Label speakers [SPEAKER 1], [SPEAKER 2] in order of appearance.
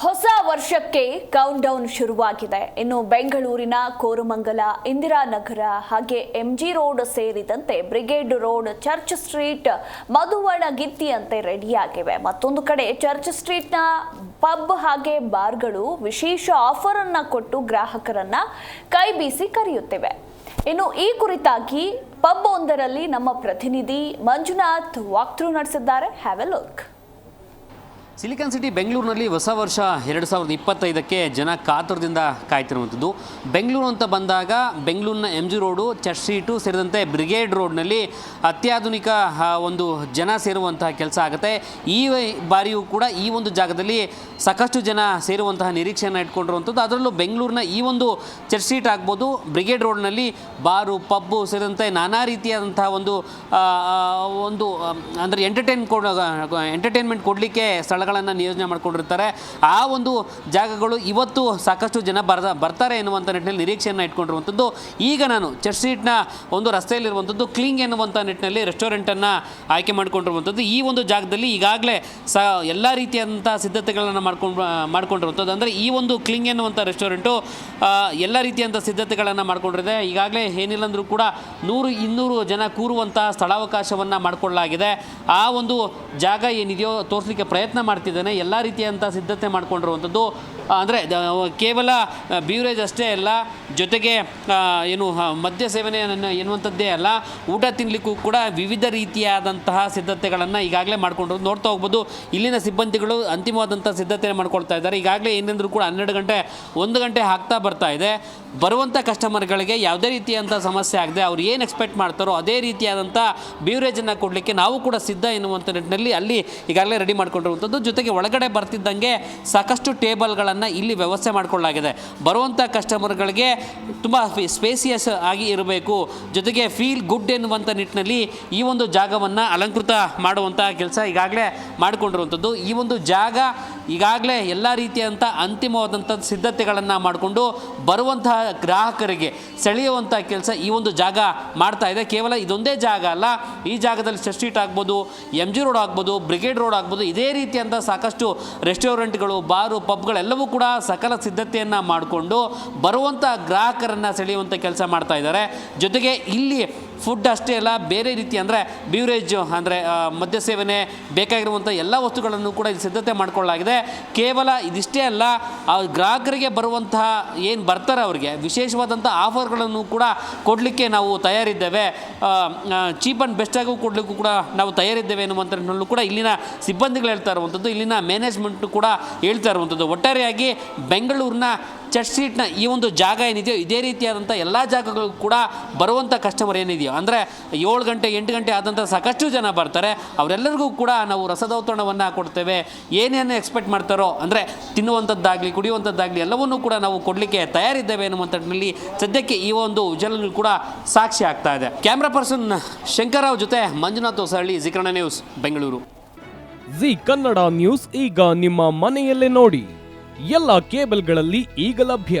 [SPEAKER 1] ಹೊಸ ವರ್ಷಕ್ಕೆ count down ಶುರುವಾಗಿದೆ. ಇನ್ನು ಬೆಂಗಳೂರಿನ ಕೋರಮಂಗಲ, ಇಂದಿರಾನಗರ ಹಾಗೆ ಎಂಜಿ ರೋಡ್ ಸೇರಿದಂತೆ ಬ್ರಿಗೇಡ್ ರೋಡ್ ಚರ್ಚ್ ಸ್ಟ್ರೀಟ್ ಮಧುವಣಗಿತ್ತಿಯಂತೆ ರೆಡಿಯಾಗಿವೆ ಮತ್ತೊಂದು ಕಡೆ ಚರ್ಚ್ ಸ್ಟ್ರೀಟ್ನ ಪಬ್ ಹಾಗೆ ಬಾರ್ಗಳು ವಿಶೇಷ ಆಫರ್ ಅನ್ನ ಕೊಟ್ಟು ಗ್ರಾಹಕರನ್ನ ಕೈ ಬೀಸಿ ಕರೆಯುತ್ತಿವೆ. ಇನ್ನು ಈ ಕುರಿತಾಗಿ ಪಬ್ ಒಂದರಲ್ಲಿ ನಮ್ಮ ಪ್ರತಿನಿಧಿ ಮಂಜುನಾಥ್ ವಾಕ್ಥ್ರೂ ನಡೆಸಿದ್ದಾರೆ. Have a look
[SPEAKER 2] Silicon City ಬೆಂಗಳೂರಿನಲ್ಲಿ ಹೊಸ ವರ್ಷ ಎರಡು ಸಾವಿರದ ಇಪ್ಪತ್ತೈದಕ್ಕೆ ಜನ ಕಾತುರದಿಂದ ಕಾಯ್ತಿರುವಂಥದ್ದು. ಬೆಂಗಳೂರು ಅಂತ ಬಂದಾಗ ಬೆಂಗಳೂರಿನ M G road, church street ಸೇರಿದಂತೆ ಬ್ರಿಗೇಡ್ ರೋಡ್ನಲ್ಲಿ ಅತ್ಯಾಧುನಿಕ ಒಂದು ಜನ ಸೇರುವಂತಹ ಕೆಲಸ ಆಗುತ್ತೆ. ಈ ಬಾರಿಯೂ ಕೂಡ ಈ ಒಂದು ಜಾಗದಲ್ಲಿ ಸಾಕಷ್ಟು ಜನ ಸೇರುವಂತಹ ನಿರೀಕ್ಷೆಯನ್ನು ಇಟ್ಕೊಂಡಿರುವಂಥದ್ದು. ಅದರಲ್ಲೂ ಬೆಂಗಳೂರಿನ ಈ ಒಂದು ಚರ್ಚ್ ಸ್ಟ್ರೀಟ್ ಆಗ್ಬೋದು. ಬ್ರಿಗೇಡ್ ರೋಡ್ನಲ್ಲಿ ಬಾರು, ಪಬ್ಬು ಸೇರಿದಂತೆ ನಾನಾ ರೀತಿಯಾದಂತಹ ಒಂದು ಒಂದು ಅಂದರೆ ಎಂಟರ್ಟೈನ್ ಎಂಟರ್ಟೈನ್ಮೆಂಟ್ ಕೊಡಲಿಕ್ಕೆ ಸ್ಥಳಗಳನ್ನು ನಿಯೋಜನೆ ಮಾಡಿಕೊಂಡಿರ್ತಾರೆ. ಆ ಒಂದು ಜಾಗಗಳು ಇವತ್ತು ಸಾಕಷ್ಟು ಜನ ಬರ ಬರ್ತಾರೆ ಎನ್ನುವಂಥ ನಿಟ್ಟಿನಲ್ಲಿ ನಿರೀಕ್ಷೆಯನ್ನು ಇಟ್ಕೊಂಡಿರುವಂಥದ್ದು. ಈಗ ನಾನು ಚರ್ಚ್ ಸ್ಟ್ರೀಟ್ನ ಒಂದು ರಸ್ತೆಯಲ್ಲಿರುವಂಥದ್ದು, ಕ್ಲಿಂಗ್ ಎನ್ನುವಂಥ ನಿಟ್ಟಿನಲ್ಲಿ ರೆಸ್ಟೋರೆಂಟನ್ನು ಆಯ್ಕೆ ಮಾಡಿಕೊಂಡಿರುವಂಥದ್ದು. ಈ ಒಂದು ಜಾಗದಲ್ಲಿ ಈಗಾಗಲೇ ಸ, ಎಲ್ಲ ರೀತಿಯಾದಂಥ ಸಿದ್ಧತೆಗಳನ್ನು ಮಾಡ್ಕೊಂಡು, ಮಾಡ್ಕೊಂಡಿರುವಂಥದ್ದು. ಅಂದರೆ ಈ ಒಂದು ಕ್ಲಿಂಗ್ ಎನ್ನುವಂಥ ರೆಸ್ಟೋರೆಂಟು ಎಲ್ಲ ರೀತಿಯಂಥ ಸಿದ್ಧತೆಗಳನ್ನು ಮಾಡಿಕೊಂಡಿದೆ. ಈಗಾಗಲೇ ಏನಿಲ್ಲ ಅಂದರೂ ಕೂಡ ನೂರು, ಇನ್ನೂರು ಜನ ಕೂರುವಂಥ ಸ್ಥಳಾವಕಾಶವನ್ನು ಮಾಡಿಕೊಳ್ಳಲಾಗಿದೆ. ಆ ಒಂದು ಜಾಗ ಏನಿದೆಯೋ ತೋರಿಸಲಿಕ್ಕೆ ಪ್ರಯತ್ನ ಮಾಡ್ತಿದ್ದಾನೆ, ಎಲ್ಲ ರೀತಿಯಂಥ ಸಿದ್ಧತೆ ಮಾಡಿಕೊಂಡಿರುವಂಥದ್ದು. ಅಂದರೆ ಕೇವಲ ಬ್ಯೂರೇಜ್ ಅಷ್ಟೇ ಅಲ್ಲ, ಜೊತೆಗೆ ಏನು ಮದ್ಯ ಸೇವನೆ ಎನ್ನುವಂಥದ್ದೇ ಅಲ್ಲ, ಊಟ ತಿನ್ನಲಿಕ್ಕೂ ಕೂಡ ವಿವಿಧ ರೀತಿಯಾದಂತಹ ಸಿದ್ಧತೆಗಳನ್ನು ಈಗಾಗಲೇ ಮಾಡ್ಕೊಂಡು ನೋಡ್ತಾ ಹೋಗ್ಬೋದು, ಇಲ್ಲಿನ ಸಿಬ್ಬಂದಿಗಳು ಅಂತಿಮವಾದಂಥ ಸಿದ್ಧತೆ ಮಾಡ್ಕೊಳ್ತಾ ಇದ್ದಾರೆ. ಈಗಾಗಲೇ ಏನೆಂದರೂ ಕೂಡ ಹನ್ನೆರಡು ಗಂಟೆ, ಒಂದು ಗಂಟೆ ಹಾಕ್ತಾ ಬರ್ತಾ ಇದೆ. ಬರುವಂಥ ಕಸ್ಟಮರ್ಗಳಿಗೆ ಯಾವುದೇ ರೀತಿಯಾದಂಥ ಸಮಸ್ಯೆ ಆಗದೆ ಅವ್ರು ಏನು ಎಕ್ಸ್ಪೆಕ್ಟ್ ಮಾಡ್ತಾರೋ ಅದೇ ರೀತಿಯಾದಂಥ ಬ್ಯೂರೇಜನ್ನು ಕೊಡಲಿಕ್ಕೆ ನಾವು ಕೂಡ ಸಿದ್ಧ ಎನ್ನುವಂಥ ನಿಟ್ಟಿನಲ್ಲಿ ಅಲ್ಲಿ ಈಗಾಗಲೇ ರೆಡಿ ಮಾಡ್ಕೊಂಡಿರುವಂಥದ್ದು. ಜೊತೆಗೆ ಒಳಗಡೆ ಬರ್ತಿದ್ದಂಗೆ ಸಾಕಷ್ಟು ಟೇಬಲ್ಗಳನ್ನು ಇಲ್ಲಿ ವ್ಯವಸ್ಥೆ ಮಾಡಿಕೊಳ್ಳಲಾಗಿದೆ. ಬರುವಂಥ ಕಸ್ಟಮರ್ಗಳಿಗೆ ತುಂಬ ಸ್ಪೇಸಿಯಸ್ ಆಗಿ ಇರಬೇಕು. ಜೊತೆಗೆ ಫೀಲ್ ಗುಡ್ ಎನ್ನುವಂಥ ನಿಟ್ಟಿನಲ್ಲಿ ಈ ಒಂದು ಜಾಗವನ್ನು ಅಲಂಕೃತ ಮಾಡುವಂಥ ಕೆಲಸ ಈಗಾಗಲೇ ಮಾಡಿಕೊಂಡಿರುವಂಥದ್ದು ಈ ಒಂದು ಜಾಗ ಈಗಾಗಲೇ ಎಲ್ಲ ರೀತಿಯಂಥ ಅಂತಿಮವಾದಂಥ ಸಿದ್ಧತೆಗಳನ್ನು ಮಾಡಿಕೊಂಡು ಬರುವಂತಹ ಗ್ರಾಹಕರಿಗೆ ಸೆಳೆಯುವಂಥ ಕೆಲಸ ಈ ಒಂದು ಜಾಗ ಮಾಡ್ತಾ ಇದೆ. ಕೇವಲ ಇದೊಂದೇ ಜಾಗ ಅಲ್ಲ, ಈ ಜಾಗದಲ್ಲಿ ಸ್ಟ್ರೀಟ್ ಆಗ್ಬೋದು ಎಂ ಜಿ ರೋಡ್ ಆಗ್ಬೋದು, ಬ್ರಿಗೇಡ್ ರೋಡ್ ಆಗ್ಬೋದು, ಇದೇ ರೀತಿಯಂಥ ಸಾಕಷ್ಟು ರೆಸ್ಟೋರೆಂಟ್ಗಳು, ಬಾರು, ಪಬ್ಗಳೆಲ್ಲವೂ ಕೂಡ ಸಕಲ ಸಿದ್ಧತೆಯನ್ನು ಮಾಡಿಕೊಂಡು ಬರುವಂಥ ಗ್ರಾಹಕರನ್ನು ಸೆಳೆಯುವಂಥ ಕೆಲಸ ಮಾಡ್ತಾ ಇದ್ದಾರೆ. ಜೊತೆಗೆ ಇಲ್ಲಿ ಫುಡ್ ಅಷ್ಟೇ ಅಲ್ಲ, ಬೇರೆ ರೀತಿ ಅಂದರೆ ಬ್ಯೂರೇಜ್ ಅಂದರೆ ಮದ್ಯ ಸೇವನೆ ಬೇಕಾಗಿರುವಂಥ ಎಲ್ಲ ವಸ್ತುಗಳನ್ನು ಕೂಡ ಇಲ್ಲಿ ಸಿದ್ಧತೆ ಮಾಡಿಕೊಳ್ಳಲಾಗಿದೆ. ಕೇವಲ ಇದಿಷ್ಟೇ ಅಲ್ಲ ಗ್ರಾಹಕರಿಗೆ ಬರುವಂತಹ ಏನು ಬರ್ತಾರೆ ಅವರಿಗೆ ವಿಶೇಷವಾದಂಥ ಆಫರ್ಗಳನ್ನು ಕೂಡ ಕೊಡಲಿಕ್ಕೆ ನಾವು ತಯಾರಿದ್ದೇವೆ. ಚೀಪ್ ಆ್ಯಂಡ್ ಬೆಸ್ಟಾಗೂ ಕೊಡಲಿಕ್ಕೂ ಕೂಡ ನಾವು ತಯಾರಿದ್ದೇವೆ ಎನ್ನುವಂಥ ಕೂಡ ಇಲ್ಲಿನ ಸಿಬ್ಬಂದಿಗಳು ಹೇಳ್ತಾ ಇರುವಂಥದ್ದು ಇಲ್ಲಿನ ಮ್ಯಾನೇಜ್ಮೆಂಟು ಕೂಡ ಹೇಳ್ತಾ ಇರುವಂಥದ್ದು ಒಟ್ಟಾರೆಯಾಗಿ ಬೆಂಗಳೂರಿನ ಚರ್ಚ್ ಸ್ಟ್ರೀಟ್ನ ಈ ಒಂದು ಜಾಗ ಏನಿದೆಯೋ, ಇದೇ ರೀತಿಯಾದಂಥ ಎಲ್ಲ ಜಾಗಗಳು ಕೂಡ ಬರುವಂಥ ಕಸ್ಟಮರ್ ಏನಿದೆಯೋ ಅಂದರೆ ಏಳು ಗಂಟೆ, ಎಂಟು ಗಂಟೆ ಆದಂಥ ಸಾಕಷ್ಟು ಜನ ಬರ್ತಾರೆ. ಅವರೆಲ್ಲರಿಗೂ ಕೂಡ ನಾವು ರಸದೌತಣವನ್ನು ಕೊಡ್ತೇವೆ. ಏನೇನು ಎಕ್ಸ್ಪೆಕ್ಟ್ ಮಾಡ್ತಾರೋ, ಅಂದರೆ ತಿನ್ನುವಂಥದ್ದಾಗಲಿ, ಕುಡಿಯುವಂಥದ್ದಾಗಲಿ ಎಲ್ಲವನ್ನೂ ಕೂಡ ನಾವು ಕೊಡಲಿಕ್ಕೆ ತಯಾರಿದ್ದೇವೆ ಎನ್ನುವಂಥ ಸದ್ಯಕ್ಕೆ ಈ ಒಂದು ವಿಜಲ್ ಕೂಡ ಸಾಕ್ಷಿ ಆಗ್ತಾ ಇದೆ. ಕ್ಯಾಮ್ರಾ ಪರ್ಸನ್ ಶಂಕರರಾವ್ ಜೊತೆ Manjunath Hosahalli ಜಿಕರಣ news Bengaluru
[SPEAKER 3] Zee Kannada news ಈಗ ನಿಮ್ಮ ಮನೆಯಲ್ಲೇ ನೋಡಿ. ಎಲ್ಲ ಕೇಬಲ್ಗಳಲ್ಲಿ ಈಗ ಲಭ್ಯ.